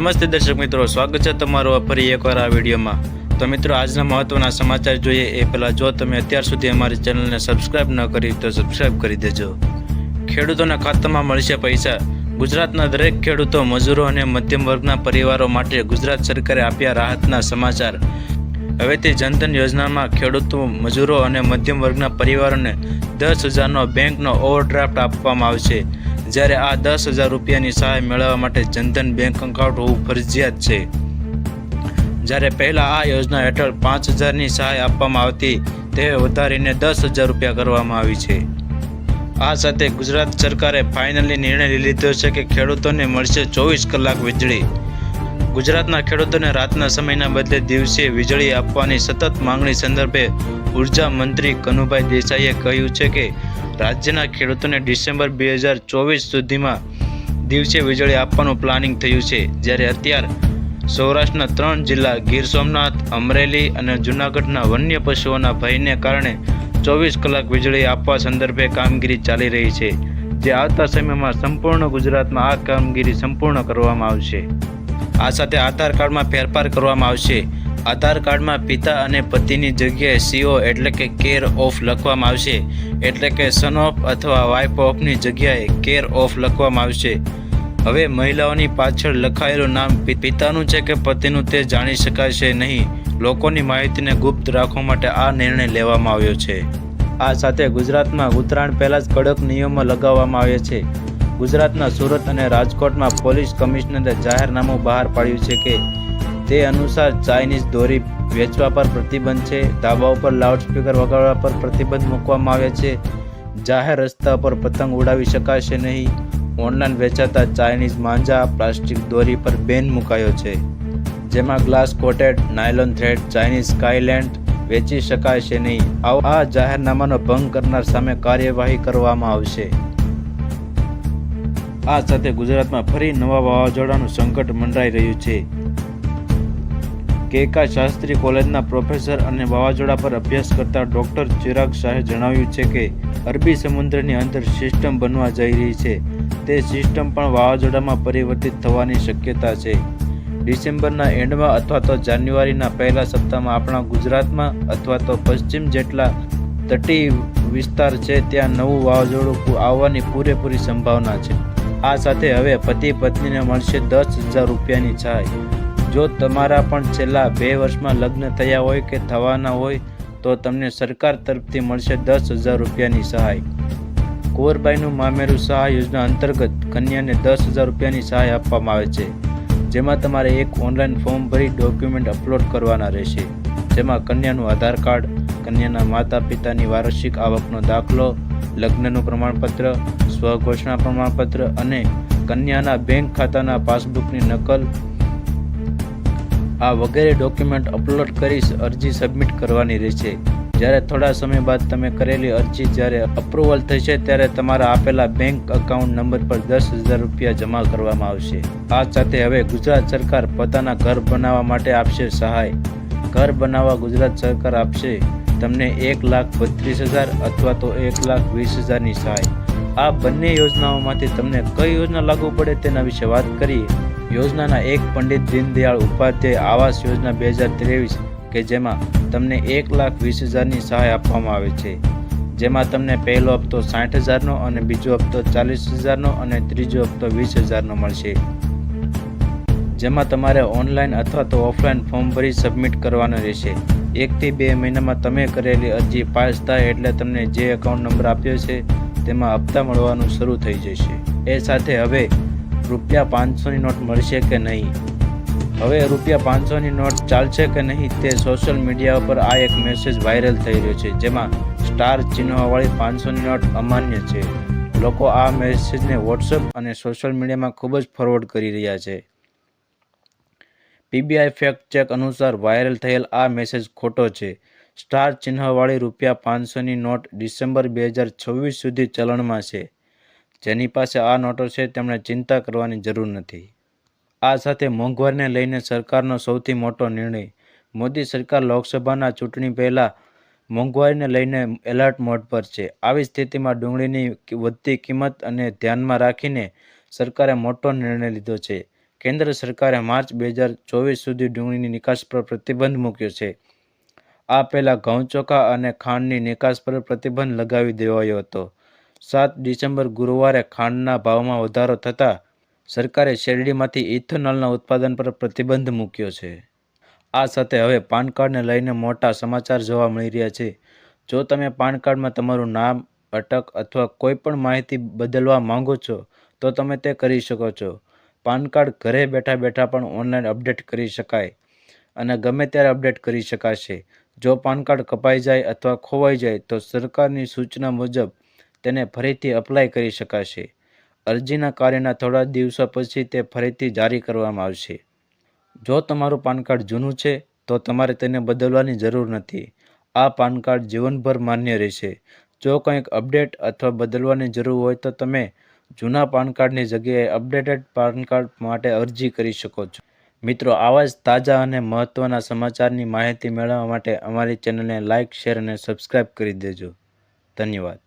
નમસ્તે દર્શક મિત્રો, સ્વાગત છે તમારું ફરી એકવાર આ વિડીયોમાં. તો મિત્રો, આજના મહત્વના સમાચાર જોઈએ એ પહેલાં જો તમે અત્યાર સુધી અમારી ચેનલને સબસ્ક્રાઇબ ન કરી તો સબસ્ક્રાઇબ કરી દેજો. ખેડૂતોના ખાતામાં મળશે પૈસા. ગુજરાતના દરેક ખેડૂતો, મજૂરો અને મધ્યમ વર્ગના પરિવારો માટે ગુજરાત સરકારે આપ્યા રાહતના સમાચાર. હવેથી જનધન યોજનામાં ખેડૂતો, મજૂરો અને મધ્યમ વર્ગના પરિવારોને દસ હજારનો બેંકનો ઓવરડ્રાફ્ટ આપવામાં આવશે. જ્યારે આ દસ હજાર રૂપિયાની સહાય મેળવવા માટે જનધન બેંક એકાઉન્ટ હોવું ફરજિયાત છે. જ્યારે પહેલાં આ યોજના હેઠળ પાંચ હજારની સહાય આપવામાં આવતી, તે વધારીને દસ હજાર રૂપિયા કરવામાં આવી છે. આ સાથે ગુજરાત સરકારે ફાઇનલી નિર્ણય લીધો છે કે ખેડૂતોને મળશે ચોવીસ કલાક વીજળી. ગુજરાતના ખેડૂતોને રાતના સમયના બદલે દિવસે વીજળી આપવાની સતત માંગણી સંદર્ભે ઊર્જા મંત્રી કનુભાઈ દેસાઈએ કહ્યું છે કે રાજ્યના ખેડૂતોને ડિસેમ્બર બે હજાર ચોવીસ સુધીમાં દિવસે વીજળી આપવાનું પ્લાનિંગ થયું છે. જ્યારે અત્યાર સૌરાષ્ટ્રના ત્રણ જિલ્લા ગીર સોમનાથ, અમરેલી અને જૂનાગઢના વન્ય પશુઓના ભયને કારણે ચોવીસ કલાક વીજળી આપવા સંદર્ભે કામગીરી ચાલી રહી છે, જે આવતા સમયમાં સંપૂર્ણ ગુજરાતમાં આ કામગીરી સંપૂર્ણ કરવામાં આવશે. આ સાથે આધાર કાર્ડમાં ફેરફાર કરવામાં આવશે. આધાર કાર્ડમાં પિતા અને પતિની જગ્યાએ સીઓ એટલે કે કેર ઓફ લખવામાં આવશે. એટલે કે સન ઓફ અથવા વાઇફ ઓફની જગ્યાએ કેર ઓફ લખવામાં આવશે. હવે મહિલાઓની પાછળ લખાયેલું નામ પિતાનું છે કે પતિનું તે જાણી શકાશે નહીં. લોકોની માહિતીને ગુપ્ત રાખવા માટે આ નિર્ણય લેવામાં આવ્યો છે. આ સાથે ગુજરાતમાં ઉત્તરાયણ પહેલાં જ કડક નિયમો લગાવવામાં આવ્યા છે. ગુજરાતના સુરત અને રાજકોટમાં પોલીસ કમિશનરે જાહેરનામું બહાર પાડ્યું છે કે તે અનુસાર ચાઇનીઝ દોરી વેચવા પર પ્રતિબંધ છે. ધાબા ઉપર લાઉડસ્પીકર વગાડવા પર પ્રતિબંધ મૂકવામાં આવ્યા છે. જાહેર રસ્તા પર પતંગ ઉડાવી શકાશે નહીં. ઓનલાઈન વેચાતા ચાઇનીઝ માંજા પ્લાસ્ટિક દોરી પર બેન મુકાયો છે. જેમાં glass coated nylon thread Chinese સ્કાયલેન્ડ વેચી શકાશે નહીં. આ જાહેરનામાનો ભંગ કરનાર સામે કાર્યવાહી કરવામાં આવશે. આ સાથે ગુજરાતમાં ફરી નવા વાવાઝોડાનું સંકટ મંડરાઈ રહ્યું છે. કેકા શાસ્ત્રી કોલેજના પ્રોફેસર અને વાવાઝોડા પર અભ્યાસ કરતા ડોક્ટર ચિરાગ શાહે જણાવ્યું છે કે, અરબી સમુદ્રની અંદર સિસ્ટમ બનવા જઈ રહી છે. તે સિસ્ટમ પણ વાવાઝોડામાં પરિવર્તિત થવાની શક્યતા છે. ડિસેમ્બરના એન્ડમાં અથવા તો જાન્યુઆરીના પહેલા સપ્તાહમાં આપણા ગુજરાતમાં અથવા તો પશ્ચિમ જેટલા તટી વિસ્તાર છે, ત્યાં નવું વાવાઝોડું આવવાની પૂરેપૂરી સંભાવના છે. આ સાથે હવે પતિ પત્નીને મળશે દસ હજાર રૂપિયાની સહાય જો તમારા પણ છેલ્લા બે વર્ષમાં લગ્ન થયા હોય કે થવાના હોય, તો તમને સરકાર તરફથી મળશે દસ હજાર રૂપિયાની સહાય. કુંવરબાઈનું મામેરું સહાય યોજના અંતર્ગત કન્યાને દસ હજાર રૂપિયાની સહાય આપવામાં આવે છે, જેમાં તમારે એક ઓનલાઈન ફોર્મ ભરી ડોક્યુમેન્ટ અપલોડ કરવાના રહેશે, જેમાં કન્યાનું આધાર કાર્ડ, કન્યાના માતા પિતાની વાર્ષિક આવકનો દાખલો, લગ્નનું પ્રમાણપત્ર સ્વઘોષણા પ્રમાણપત્ર અને કન્યાના બેંક ખાતાના પાસબુકની નકલ આ વગેરે ડોક્યુમેન્ટ અપલોડ કરી અરજી સબમિટ કરવાની રહેશે. જ્યારે થોડા સમય બાદ તમે કરેલી અરજી જ્યારે અપ્રુવલ થશે, ત્યારે તમારા આપેલા બેંક એકાઉન્ટ નંબર પર દસ હજાર રૂપિયા જમા કરવામાં આવશે. આ સાથે હવે ગુજરાત સરકાર પોતાના ઘર બનાવવા માટે આપશે સહાય. ઘર બનાવવા ગુજરાત સરકાર આપશે. તમને એક લાખ બત્રીસ હજાર અથવા તો એક લાખ વીસ હજારની સહાય. આ બંને યોજનાઓમાંથી તમને કઈ યોજના લાગુ પડે તેના વિશે વાત કરીએ. યોજનાના એક પંડિત દીનદયાળ ઉપાધ્યાય આવાસ યોજના બે હજાર ત્રેવીસ કે જેમાં તમને એક લાખ વીસ હજારની સહાય આપવામાં આવે છે. જેમાં તમને પહેલો હપ્તો સાઠ હજારનો અને બીજો હપ્તો ચાલીસ હજારનો અને ત્રીજો હપ્તો વીસ હજારનો મળશે. જેમાં તમારે ઓનલાઈન અથવા તો ઓફલાઈન ફોર્મ ભરી સબમિટ કરવાનું રહેશે. એકથી બે મહિનામાં તમે કરેલી અરજી પાસ થાય એટલે તમને જે એકાઉન્ટ નંબર આપ્યો છે તેમાં હપ્તા મળવાનું શરૂ થઈ જશે. એ સાથે હવે રૂપિયા પાંચસોની નોટ મળશે કે નહીં? હવે રૂપિયા પાંચસોની નોટ ચાલશે કે નહીં તે સોશિયલ મીડિયા પર આ એક મેસેજ વાયરલ થઈ રહ્યો છે, જેમાં સ્ટાર ચિહ્નવાળી પાંચસોની નોટ અમાન્ય છે. લોકો આ મેસેજને વોટ્સઅપ અને સોશિયલ મીડિયામાં ખૂબ જ ફોરવર્ડ કરી રહ્યા છે. પીબીઆઈ ફેક્ટ ચેક અનુસાર વાયરલ થયેલ આ મેસેજ ખોટો છે. સ્ટાર ચિહ્નવાળી રૂપિયા પાંચસોની નોટ ડિસેમ્બર બે હજાર છવ્વીસ સુધી ચલણમાં છે. જેની પાસે આ નોટો છે તેમણે ચિંતા કરવાની જરૂર નથી. આ સાથે મોંઘવારીને લઈને સરકારનો સૌથી મોટો નિર્ણય. મોદી સરકાર લોકસભાના ચૂંટણી પહેલાં મોંઘવારીને લઈને એલર્ટ મોડ પર છે. આવી સ્થિતિમાં ડુંગળીની વધતી કિંમત અને ધ્યાનમાં રાખીને સરકારે મોટો નિર્ણય લીધો છે. કેન્દ્ર સરકારે માર્ચ બે હજાર ચોવીસ સુધી ડુંગળીની નિકાસ પર પ્રતિબંધ મૂક્યો છે. આ પહેલાં ઘઉં ચોખા અને ખાંડની નિકાસ પર પ્રતિબંધ લગાવી દેવાયો હતો. સાત ડિસેમ્બર ગુરુવારે ખાંડના ભાવમાં વધારો થતાં સરકારે શેરડીમાંથી ઇથેનોલના ઉત્પાદન પર પ્રતિબંધ મૂક્યો છે. આ સાથે હવે પાન કાર્ડને લઈને મોટા સમાચાર જોવા મળી રહ્યા છે. જો તમે પાન કાર્ડમાં તમારું નામ, અટક અથવા કોઈ પણ માહિતી બદલવા માંગો છો, તો તમે તે કરી શકો છો. પાન કાર્ડ ઘરે બેઠા બેઠા પણ ઓનલાઈન અપડેટ કરી શકાય. અને ગમે ત્યારે અપડેટ કરી શકાશે. જો પાન કાર્ડ કપાઈ જાય અથવા ખોવાઈ જાય, તો સરકારની સૂચના મુજબ તેને ફરીથી અપ્લાય કરી શકાશે. અરજીના કાર્યના થોડા દિવસો પછી તે ફરીથી જારી કરવામાં આવશે. જો તમારું પાન કાર્ડ જૂનું છે, તો તમારે તેને બદલવાની જરૂર નથી. આ પાન કાર્ડ જીવનભર માન્ય રહેશે. જો કંઈક અપડેટ અથવા બદલવાની જરૂર હોય, તો તમે જૂના પાન કાર્ડની જગ્યાએ અપડેટેડ પાન કાર્ડ માટે અરજી કરી શકો છો. મિત્રો, આવા જ તાજા અને મહત્ત્વના સમાચારની માહિતી મેળવવા માટે અમારી ચેનલને લાઇક શેર અને સબસ્ક્રાઈબ કરી દેજો. ધન્યવાદ.